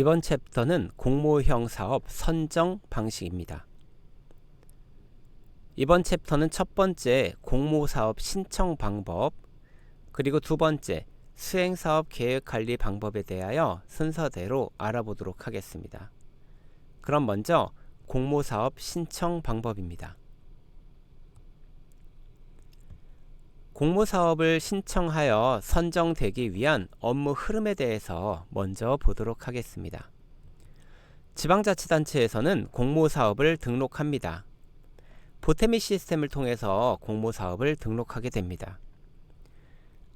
이번 챕터는 공모형 사업 선정 방식입니다. 이번 챕터는 첫 번째 공모 사업 신청 방법, 그리고 두 번째 수행 사업 계획 관리 방법에 대하여 순서대로 알아보도록 하겠습니다. 그럼 먼저 공모 사업 신청 방법입니다. 공모 사업을 신청하여 선정되기 위한 업무 흐름에 대해서 먼저 보도록 하겠습니다. 지방자치단체에서는 공모 사업을 등록합니다. 보태미 시스템을 통해서 공모 사업을 등록하게 됩니다.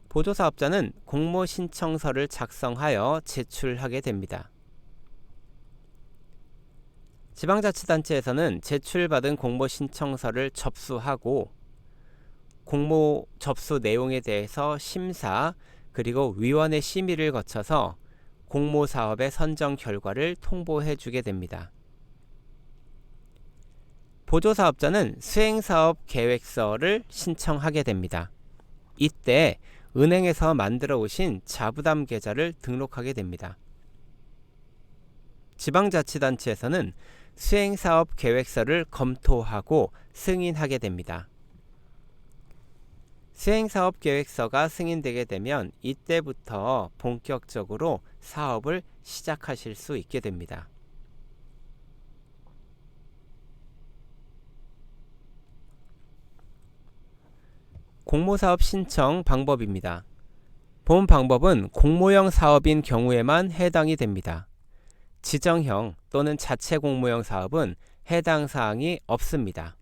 보조사업자는 공모 신청서를 작성하여 제출하게 됩니다. 지방자치단체에서는 제출받은 공모 신청서를 접수하고 공모 접수 내용에 대해서 심사 그리고 위원회 심의를 거쳐서 공모 사업의 선정 결과를 통보해 주게 됩니다. 보조 사업자는 수행 사업 계획서를 신청하게 됩니다. 이때 은행에서 만들어 오신 자부담 계좌를 등록하게 됩니다. 지방자치단체에서는 수행사업 계획서를 검토하고 승인하게 됩니다. 수행사업 계획서가 승인되게 되면 이때부터 본격적으로 사업을 시작하실 수 있게 됩니다. 공모사업 신청 방법입니다. 본 방법은 공모형 사업인 경우에만 해당이 됩니다. 지정형 또는 자체 공모형 사업은 해당 사항이 없습니다.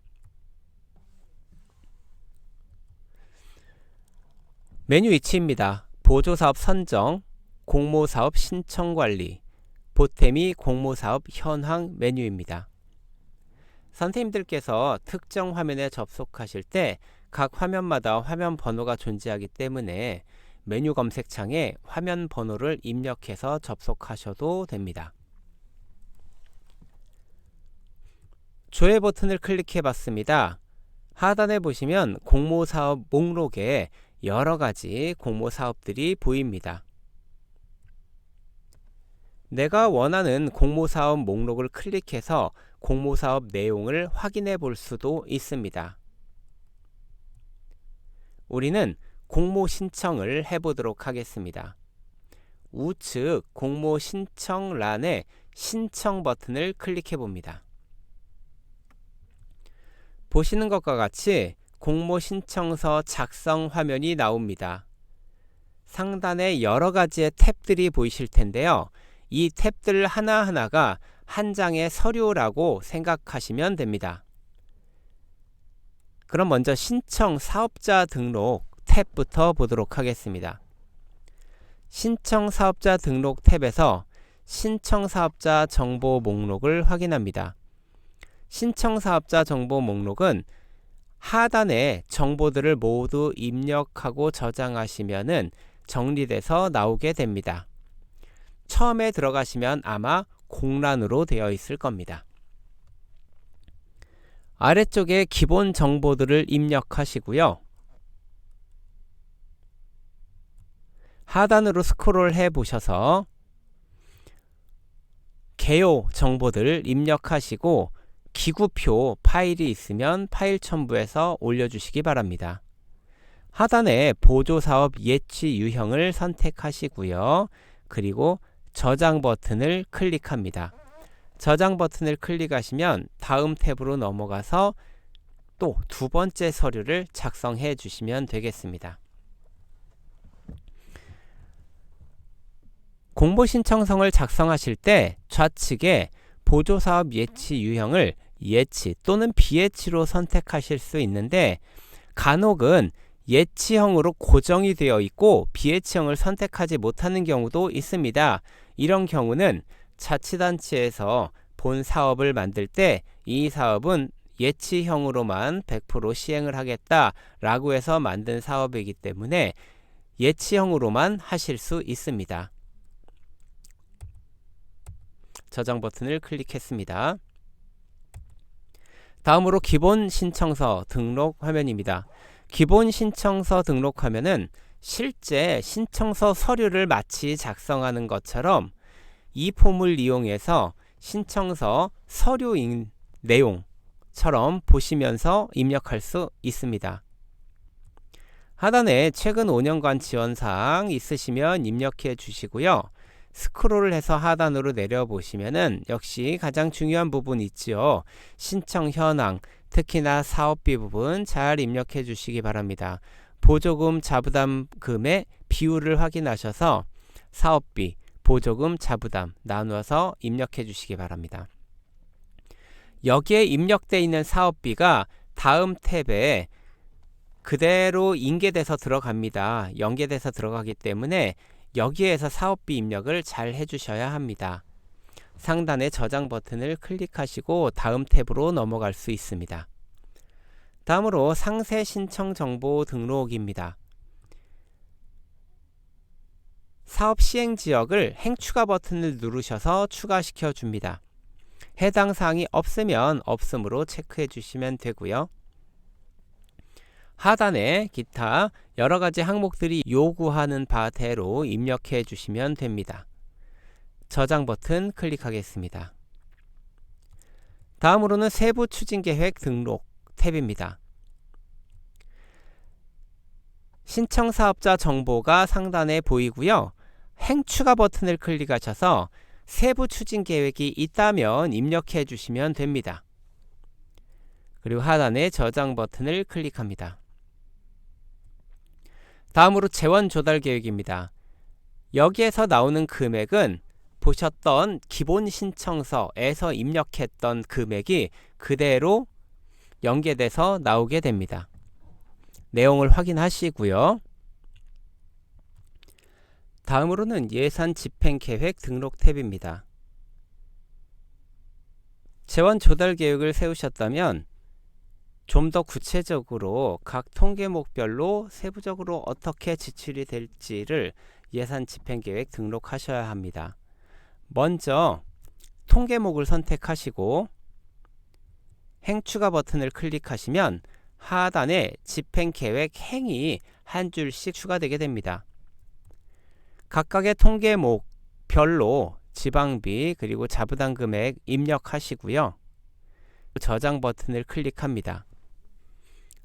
메뉴 위치입니다. 보조사업 선정, 공모사업 신청 관리, 보탬이 공모사업 현황 메뉴입니다. 선생님들께서 특정 화면에 접속하실 때 각 화면마다 화면 번호가 존재하기 때문에 메뉴 검색창에 화면 번호를 입력해서 접속하셔도 됩니다. 조회 버튼을 클릭해 봤습니다. 하단에 보시면 공모사업 목록에 여러 가지 공모 사업들이 보입니다. 내가 원하는 공모 사업 목록을 클릭해서 공모 사업 내용을 확인해 볼 수도 있습니다. 우리는 공모 신청을 해 보도록 하겠습니다. 우측 공모 신청란에 신청 버튼을 클릭해 봅니다. 보시는 것과 같이 공모 신청서 작성 화면이 나옵니다. 상단에 여러 가지의 탭들이 보이실 텐데요. 이 탭들 하나하나가 한 장의 서류라고 생각하시면 됩니다. 그럼 먼저 신청 사업자 등록 탭부터 보도록 하겠습니다. 신청 사업자 등록 탭에서 신청 사업자 정보 목록을 확인합니다. 신청 사업자 정보 목록은 하단에 정보들을 모두 입력하고 저장하시면은 정리돼서 나오게 됩니다. 처음에 들어가시면 아마 공란으로 되어 있을 겁니다. 아래쪽에 기본 정보들을 입력하시고요. 하단으로 스크롤 해 보셔서 개요 정보들을 입력하시고 기구표 파일이 있으면 파일 첨부해서 올려주시기 바랍니다. 하단에 보조사업 예치 유형을 선택하시고요. 그리고 저장 버튼을 클릭합니다. 저장 버튼을 클릭하시면 다음 탭으로 넘어가서 또 두 번째 서류를 작성해 주시면 되겠습니다. 공모 신청성을 작성하실 때 좌측에 보조사업 예치 유형을 예치 또는 비예치로 선택하실 수 있는데 간혹은 예치형으로 고정이 되어 있고 비예치형을 선택하지 못하는 경우도 있습니다. 이런 경우는 자치단체에서 본 사업을 만들 때 이 사업은 예치형으로만 100% 시행을 하겠다라고 해서 만든 사업이기 때문에 예치형으로만 하실 수 있습니다. 저장 버튼을 클릭했습니다. 다음으로 기본 신청서 등록 화면입니다. 기본 신청서 등록 화면은 실제 신청서 서류를 마치 작성하는 것처럼 이 폼을 이용해서 신청서 서류인 내용처럼 보시면서 입력할 수 있습니다. 하단에 최근 5년간 지원 사항 있으시면 입력해 주시고요. 스크롤을 해서 하단으로 내려보시면은 역시 가장 중요한 부분 있지요. 신청 현황, 특히나 사업비 부분 잘 입력해 주시기 바랍니다. 보조금 자부담금의 비율을 확인하셔서 사업비, 보조금, 자부담 나누어서 입력해 주시기 바랍니다. 여기에 입력되어 있는 사업비가 다음 탭에 그대로 인계돼서 들어갑니다. 연계돼서 들어가기 때문에 여기에서 사업비 입력을 잘 해주셔야 합니다. 상단의 저장 버튼을 클릭하시고 다음 탭으로 넘어갈 수 있습니다. 다음으로 상세 신청 정보 등록입니다. 사업 시행 지역을 행추가 버튼을 누르셔서 추가시켜 줍니다. 해당 사항이 없으면 없음으로 체크해 주시면 되고요. 하단에 기타 여러 가지 항목들이 요구하는 바대로 입력해 주시면 됩니다. 저장 버튼 클릭하겠습니다. 다음으로는 세부 추진 계획 등록 탭입니다. 신청 사업자 정보가 상단에 보이고요. 행 추가 버튼을 클릭하셔서 세부 추진 계획이 있다면 입력해 주시면 됩니다. 그리고 하단에 저장 버튼을 클릭합니다. 다음으로 재원 조달 계획입니다. 여기에서 나오는 금액은 보셨던 기본 신청서에서 입력했던 금액이 그대로 연계돼서 나오게 됩니다. 내용을 확인하시고요. 다음으로는 예산 집행 계획 등록 탭입니다. 재원 조달 계획을 세우셨다면 좀 더 구체적으로 각 통계목별로 세부적으로 어떻게 지출이 될지를 예산 집행 계획 등록하셔야 합니다. 먼저 통계목을 선택하시고 행추가 버튼을 클릭하시면 하단에 집행 계획 행이 한 줄씩 추가되게 됩니다. 각각의 통계목 별로 지방비 그리고 자부담 금액 입력하시고요. 저장 버튼을 클릭합니다.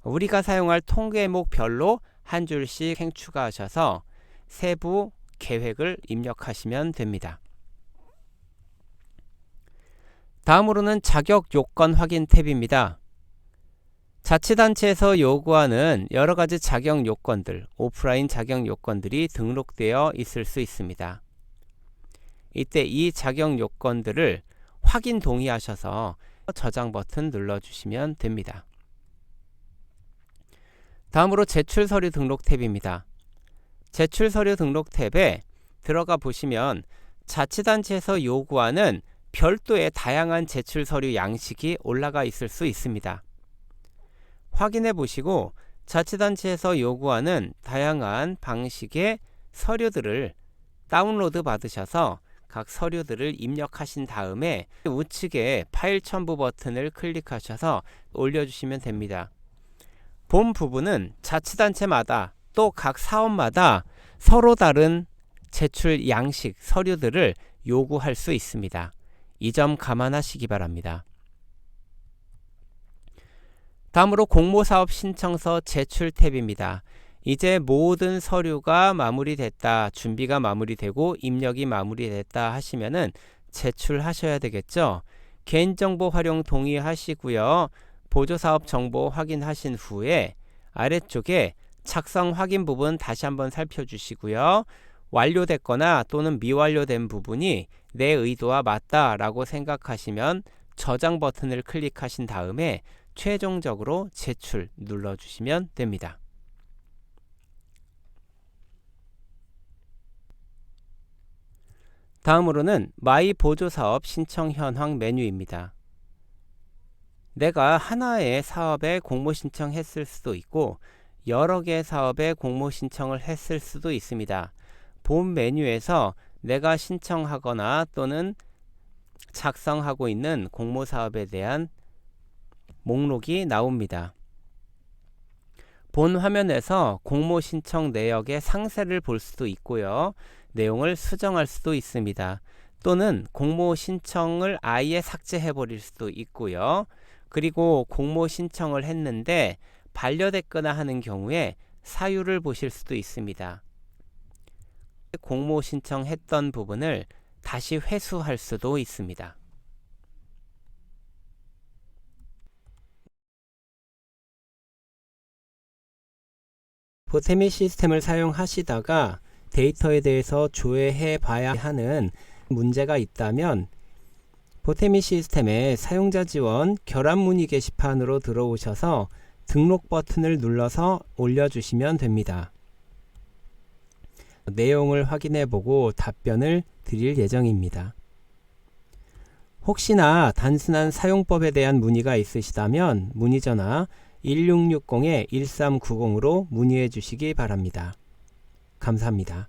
우리가 사용할 통계목 별로 한 줄씩 행추가하셔서 세부 계획을 입력하시면 됩니다. 다음으로는 자격 요건 확인 탭입니다. 자치단체에서 요구하는 여러 가지 자격 요건들, 오프라인 자격 요건들이 등록되어 있을 수 있습니다. 이때 이 자격 요건들을 확인 동의하셔서 저장 버튼 눌러주시면 됩니다. 다음으로 제출 서류 등록 탭입니다. 제출 서류 등록 탭에 들어가 보시면 자치단체에서 요구하는 별도의 다양한 제출 서류 양식이 올라가 있을 수 있습니다. 확인해 보시고 자치단체에서 요구하는 다양한 방식의 서류들을 다운로드 받으셔서 각 서류들을 입력하신 다음에 우측에 파일 첨부 버튼을 클릭하셔서 올려주시면 됩니다. 본 부분은 자치단체마다 또 각 사업마다 서로 다른 제출 양식 서류들을 요구할 수 있습니다. 이 점 감안하시기 바랍니다. 다음으로 공모사업 신청서 제출 탭입니다. 이제 모든 서류가 마무리됐다, 준비가 마무리되고 입력이 마무리됐다 하시면은 제출하셔야 되겠죠. 개인정보 활용 동의하시고요. 보조사업 정보 확인하신 후에 아래쪽에 작성 확인 부분 다시 한번 살펴주시고요. 완료됐거나 또는 미완료된 부분이 내 의도와 맞다 라고 생각하시면 저장 버튼을 클릭하신 다음에 최종적으로 제출 눌러주시면 됩니다. 다음으로는 마이 보조사업 신청 현황 메뉴입니다. 내가 하나의 사업에 공모 신청했을 수도 있고 여러 개의 사업에 공모 신청을 했을 수도 있습니다. 본 메뉴에서 내가 신청하거나 또는 작성하고 있는 공모 사업에 대한 목록이 나옵니다. 본 화면에서 공모 신청 내역의 상세를 볼 수도 있고요. 내용을 수정할 수도 있습니다. 또는 공모 신청을 아예 삭제해 버릴 수도 있고요. 그리고 공모 신청을 했는데 반려됐거나 하는 경우에 사유를 보실 수도 있습니다. 공모 신청했던 부분을 다시 회수할 수도 있습니다. 보테미 시스템을 사용하시다가 데이터에 대해서 조회해 봐야 하는 문제가 있다면 보테미 시스템의 사용자 지원 결합 문의 게시판으로 들어오셔서 등록 버튼을 눌러서 올려주시면 됩니다. 내용을 확인해 보고 답변을 드릴 예정입니다. 혹시나 단순한 사용법에 대한 문의가 있으시다면 문의 전화 1660-1390으로 문의해 주시기 바랍니다. 감사합니다.